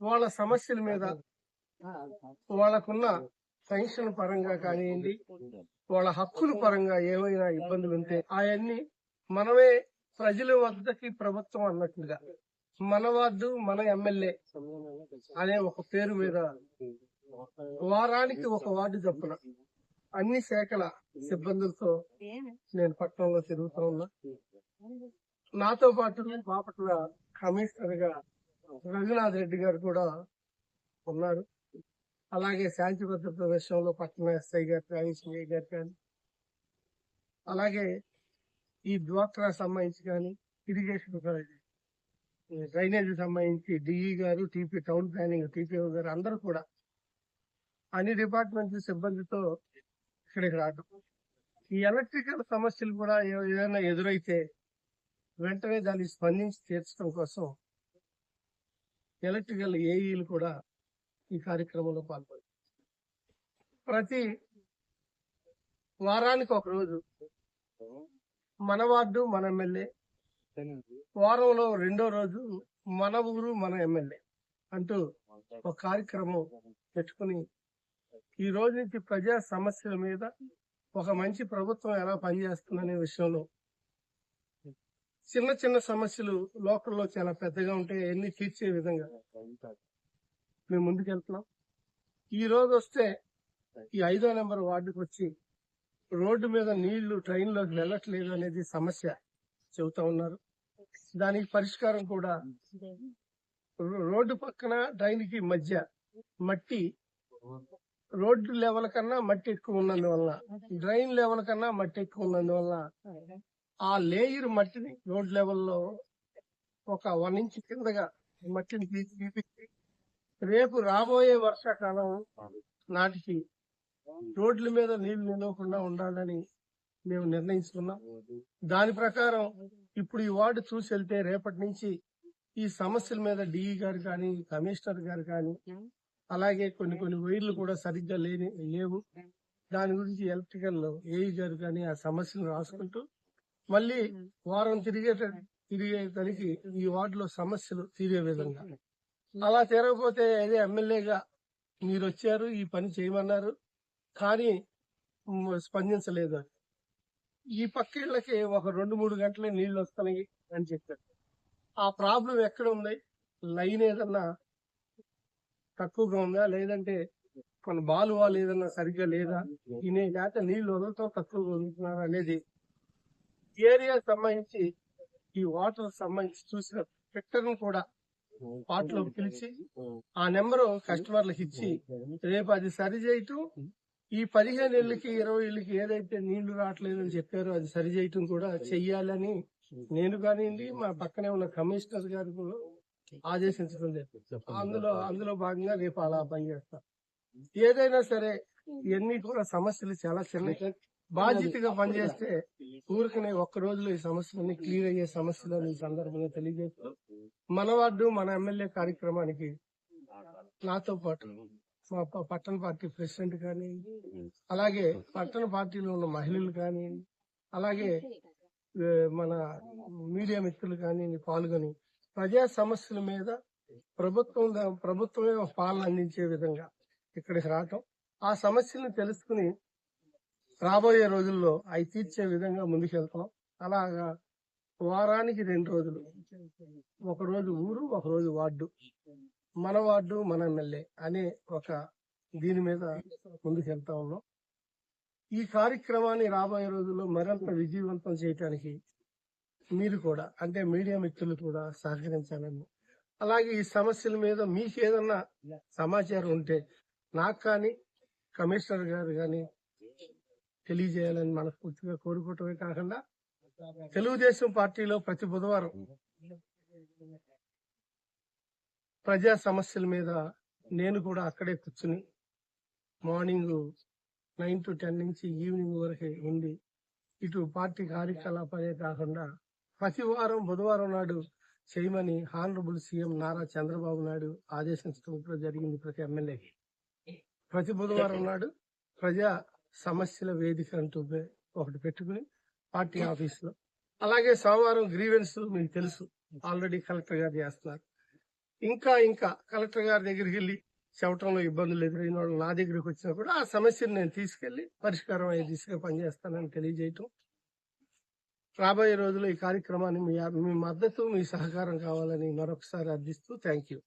వాళ్ళ సమస్యల మీద వాళ్ళకున్న పెన్షన్ పరంగా కానివ్వండి వాళ్ళ హక్కుల పరంగా ఏమైనా ఇబ్బందులు ఉంటే అవన్నీ మనమే ప్రజల వద్దకి ప్రభుత్వం అన్నట్లుగా మన వార్డు మన ఎమ్మెల్యే అనే ఒక పేరు మీద వారానికి ఒక వార్డు చొప్పున అన్ని శాఖల సిబ్బందులతో నేను పట్టణంలో తిరుగుతా ఉన్నా. నాతో పాటు బాపట్ల కమిషనర్గా రఘునాథ్ రెడ్డి గారు కూడా ఉన్నారు. అలాగే శాంతి భద్రత విషయంలో పట్టణ ఎస్ఐ గారు కానీ సిఐ గారు కానీ అలాగే ఈ డ్వాక్రా సంబంధించి కానీ ఇరిగేషన్ డ్రైనేజ్ సంబంధించి డిఈ గారు టీపీ టౌన్ ప్లానింగ్ టీపీఓ గారు అందరూ కూడా అన్ని డిపార్ట్మెంట్ సిబ్బందితో ఇక్కడికి రావడం ఈ ఎలక్ట్రికల్ సమస్యలు కూడా ఏదైనా ఎదురైతే వెంటనే దాన్ని స్పందించి తీర్చడం కోసం ఎలక్ట్రికల్ ఏఈలు కూడా ఈ కార్యక్రమంలో పాల్గొన్నారు ప్రతి వారానికి ఒక రోజు మన వార్డు మన ఎమ్మెల్యే వారంలో రెండో రోజు మన ఊరు మన ఎమ్మెల్యే అంటూ ఒక కార్యక్రమం పెట్టుకుని ఈ రోజు నుంచి ప్రజా సమస్యల మీద ఒక మంచి ప్రభుత్వం ఎలా పనిచేస్తుందనే విషయంలో చిన్న చిన్న సమస్యలు లోకల్లో చాలా పెద్దగా ఉంటాయి. అవన్నీ తీర్చే విధంగా మేము ముందుకెళ్తున్నాం. ఈ రోజు వస్తే ఈ ఐదో నెంబర్ వార్డుకి వచ్చి రోడ్డు మీద నీళ్ళు ట్రైన్లోకి వెళ్ళట్లేదు అనేది సమస్య చెబుతా ఉన్నారు. దానికి పరిష్కారం కూడా రోడ్డు పక్కన డ్రైన్కి మధ్య మట్టి రోడ్డు లెవెల్ కన్నా మట్టి ఎక్కువ ఉన్నందువల్ల డ్రైన్ లెవెల్ కన్నా మట్టి ఎక్కువ ఉన్నందువల్ల ఆ లేయర్ మట్టిని రోడ్ లెవెల్లో ఒక వన్ ఇంచ్ కిందగా మట్టిని తీసి తీపిచ్చి రేపు రాబోయే వర్షాకాలం నాటికి రోడ్ల మీద నీళ్ళు నిలవకుండా ఉండాలని మేము నిర్ణయించుకున్నాం దాని ప్రకారం ఇప్పుడు ఈ వార్డు చూసి వెళ్తే రేపటి నుంచి ఈ సమస్యల మీద డిఈ గారు కానీ కమిషనర్ గారు కానీ అలాగే కొన్ని కొన్ని వైర్లు కూడా సరిగ్గా లేని లేవు. దాని గురించి ఎలక్ట్రికల్ ఏఈ గారు కానీ ఆ సమస్యను రాసుకుంటూ మళ్ళీ వారం తిరిగే తిరిగేసరికి ఈ వార్డులో సమస్యలు తీరే విధంగా. అలా తీరకపోతే అదే ఎమ్మెల్యేగా మీరు వచ్చారు ఈ పని చేయమన్నారు కానీ స్పందించలేదు అని ఈ పక్కిళ్ళకి ఒక రెండు మూడు గంటలే నీళ్ళు వస్తున్నాయి అని చెప్పారు. ఆ ప్రాబ్లం ఎక్కడ ఉంది? లైన్ ఏదన్నా తక్కువగా ఉందా? లేదంటే కొన్ని బాలు వాళ్ళు ఏదన్నా సరిగ్గా లేదా? ఇనే లేక నీళ్ళు వదలటం తక్కువగా వదులుతున్నారు అనేది ఏరియా సంబంధించి ఈ వాటర్ సంబంధించి చూసిన ఫిక్టర్ కూడా పాటలో పిలిచి ఆ నెంబరు కస్టమర్లకు ఇచ్చి రేపు అది సరి చేయటం ఈ పదిహేను ఏళ్ళకి ఇరవై ఏళ్ళకి ఏదైతే నీళ్ళు రావట్లేదని చెప్పారో అది సరి చేయటం కూడా చెయ్యాలని నేను కానివ్వండి మా పక్కనే ఉన్న కమిషనర్ గారు కూడా ఆదేశించడం లేదు అందులో అందులో భాగంగా రేపు అలా పనిచేస్తా. ఏదైనా సరే ఇవన్నీ కూడా సమస్యలు చాలా చిన్నవి. బాధ్యతగా పనిచేస్తే ఊరికనే ఒక్క రోజులో ఈ సమస్యలన్నీ క్లియర్ అయ్యే సమస్యలు ఈ సందర్భంగా తెలియజేస్తూ మన వార్డు మన ఎమ్మెల్యే కార్యక్రమానికి నాతో పాటు మా పట్టణ పార్టీ ప్రెసిడెంట్ కానీ అలాగే పట్టణ పార్టీలో ఉన్న మహిళలు కానీ అలాగే మన మీడియా మిత్రులు కానీ పాల్గొని ప్రజా సమస్యల మీద ప్రభుత్వం ప్రభుత్వమే పాలన అందించే విధంగా ఇక్కడికి రావటం. ఆ సమస్యలను తెలుసుకుని రాబోయే రోజుల్లో అవి తీర్చే విధంగా ముందుకెళ్తాం. అలాగా వారానికి రెండు రోజులు. ఒకరోజు ఊరు ఒకరోజు వార్డు. మన వార్డు మన ఎమ్మెల్యే అనే ఒక దీని మీద ముందుకెళ్తా ఉన్నాం. ఈ కార్యక్రమాన్ని రాబోయే రోజుల్లో మరింత విజయవంతం చేయటానికి మీరు కూడా అంటే మీడియా మిత్రులు కూడా సహకరించాలని. అలాగే ఈ సమస్యల మీద మీకు ఏదన్నా సమాచారం ఉంటే నాకు కానీ కమిషనర్ గారు కానీ తెలియజేయాలని మనస్ఫూర్తిగా కోరుకోవటమే కాకుండా తెలుగుదేశం పార్టీలో ప్రతి బుధవారం ప్రజా సమస్యల మీద నేను కూడా అక్కడే కూర్చుని మార్నింగ్ నైన్ టు టెన్ నుంచి ఈవినింగ్ వరకే ఉండి ఇటు పార్టీ కార్యకలాపాలే కాకుండా ప్రతి వారం బుధవారం నాడు చేయమని హానరబుల్ సీఎం నారా చంద్రబాబు నాయుడు ఆదేశించడం కూడా జరిగింది ప్రతి ఎమ్మెల్యేకి. ప్రతి బుధవారం నాడు ప్రజా సమస్యల వేదిక అంటూ ఒకటి పెట్టుకుని పార్టీ ఆఫీస్లో అలాగే సోమవారం గ్రీవెన్స్ మీకు తెలుసు. ఆల్రెడీ కలెక్టర్ గారు చేస్తున్నారు. ఇంకా ఇంకా కలెక్టర్ గారి దగ్గరికి వెళ్ళి చెప్పడంలో ఇబ్బందులు ఎదురైన వాళ్ళు నా దగ్గరికి వచ్చినా కూడా ఆ సమస్యను నేను తీసుకెళ్ళి పరిష్కారం అయ్యే దిశగా పనిచేస్తానని తెలియజేయటం. రాబోయే రోజుల్లో ఈ కార్యక్రమాన్ని మీ మీ మద్దతు మీ సహకారం కావాలని మరొకసారి అర్థిస్తూ థ్యాంక్ యూ.